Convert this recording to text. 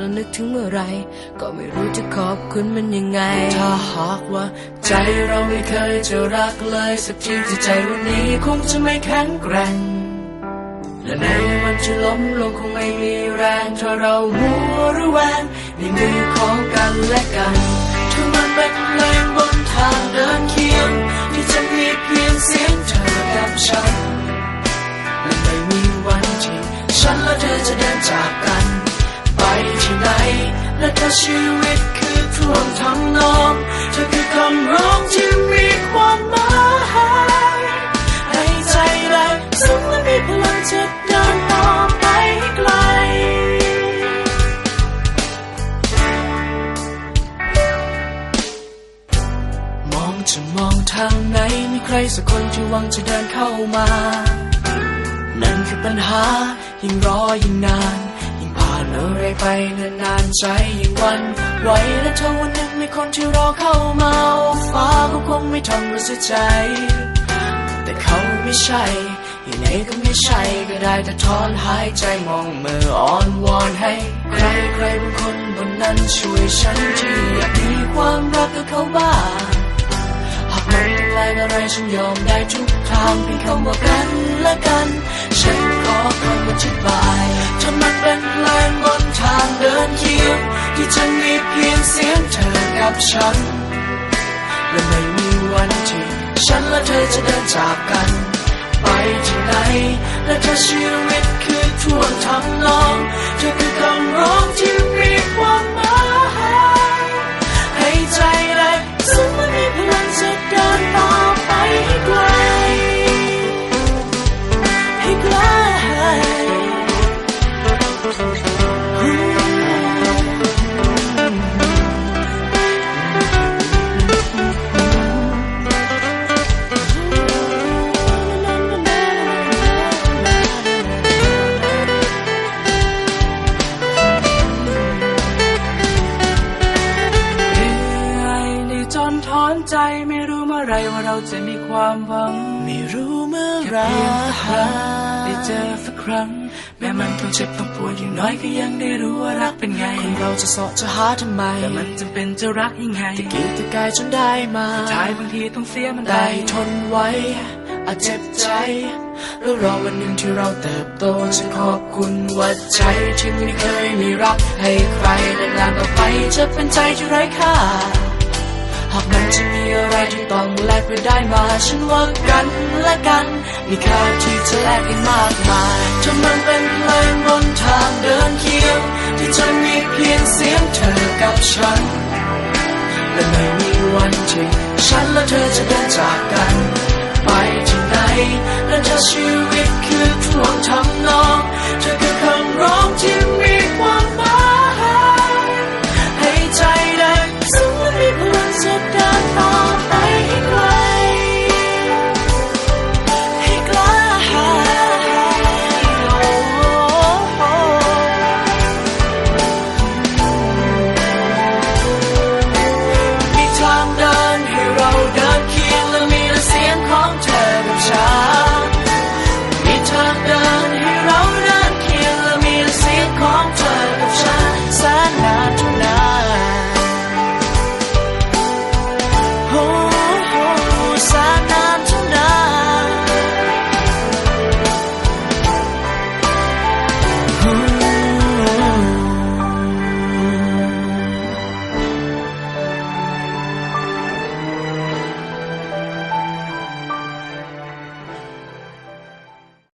เรานึกถึงเมื่อไร ก็ไม่รู้จะขอบคุณมันยังไง ถ้าหากว่า ใจเราไม่เคยจะรักเลยสักทีที่ใจวันนี้คงจะไม่แข็งแกร่ง และในวันที่ล้มลงคงไม่มีแรงถ้าเรามัวระแวงในมือของกันและกัน ชีวิตคือท่วงทำนองเธอคือคำร้องที่มีความหมายให้ใจแรงซึ้งและมีพลังจะเดินต่อไปไกลมองจะมองทางไหนมีใครสักคนที่หวังจะเดินเข้ามา นั่นคือปัญหายิ่งรอยิ่งนาน อะไรไปนานๆใจยิ่งวันไหวและถ้าวันหนึ่งมีคนที่รอเข้ามาฟ้าก็คงไม่ทำราเสียใจ แต่เขาไม่ใช่ยังไงก็ไม่ใช่ก็ได้แต่ถอนหายใจมองมืออ่อนวอนให้ ใครใครบางคนบนนั้นช่วยฉันที่อยากมีความรักกับเขาบ้างหากมันต้องแรอะไรฉันยอมได้ทุกทางเพียงคำว่ากันและกัน ฉันขอคำ ฉัน และไม่มีวันที่ฉันและเธอจะเดินจากกัน ไปที่ไหน และถ้าชีวิตคือท่วงทำนอง เธอคือคำร้องที่มีความ ใจไม่รู้เมื่อไรว่าเราจะมีความหวังไม่รู้เมื่อไหรเพียงครั้งได้เจอสักครั้ง แม้มันต้องเจ็บต้องปวดอย่างน้อยก็ยังได้รู้ว่ารักเป็นไงคนเราจะเสาะจะหาทำไมแต่มันจำเป็นจะรักยังไงตะกี้ตะกายจนได้มาท้ายบางทีต้องเสียมันได้ได้ทนไว้อาจเจ็บใจแล้วรอวันหนึ่งที่เราเติบโตจะขอบคุณว่าใจที่ไม่เคยมีรักให้ใครและนานต่อไปจะเป็นใจที่ไร้ค่า หากมันจะมีอะไรที่ต้องแลกไปได้มา ฉันว่ากันและกัน มีค่าที่จะแลกกันมากมายถ้ามันเป็นเพลงบนทางเดินเคียง ที่จะมีเพียงเสียงเธอกับฉัน และไม่มีวันที่ฉันและเธอจะเดินจากกัน ไปที่ไหนและถ้าชีวิตคือท่วงทำนอง